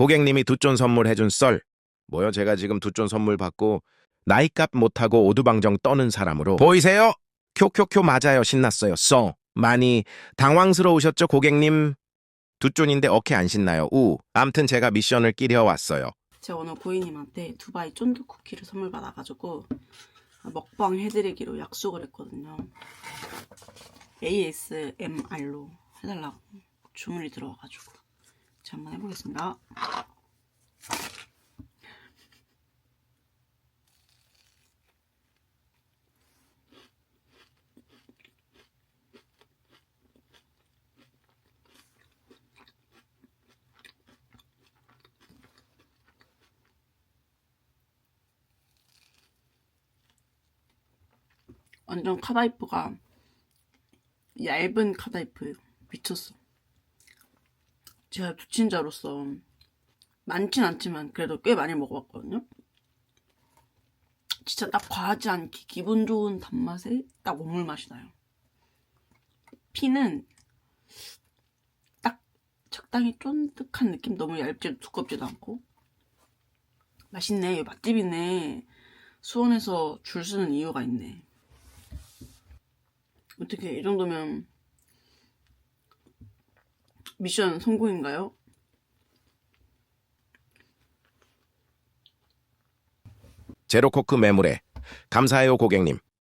고객님이 두존 선물해준 썰. 뭐요? 제가 지금 두존 선물 받고 나이값 못하고 오두방정 떠는 사람으로 보이세요? 쿄쿄쿄 맞아요. 신났어요. 써. 많이 당황스러우셨죠, 고객님? 두존인데 어케 안 신나요. 우. 암튼 제가 미션을 끼려 왔어요. 제가 오늘 고객님한테 두바이 쫀득 쿠키를 선물 받아가지고 먹방 해드리기로 약속을 했거든요. ASMR로 해달라고 주문이 들어와가지고 제가 한번 해보겠습니다. 완전 카다이프가 얇은 카다이프예요. 미쳤어. 제가 두친자로서 많진 않지만 그래도 꽤 많이 먹어봤거든요. 진짜 딱 과하지 않게 기분 좋은 단맛에 딱 오물 맛이 나요. 피는 딱 적당히 쫀득한 느낌? 너무 얇지도 두껍지도 않고 맛있네. 맛집이네. 수원에서 줄 서는 이유가 있네. 어떻게 이 정도면 미션 성공인가요? 제로코크 매물에 감사해요, 고객님.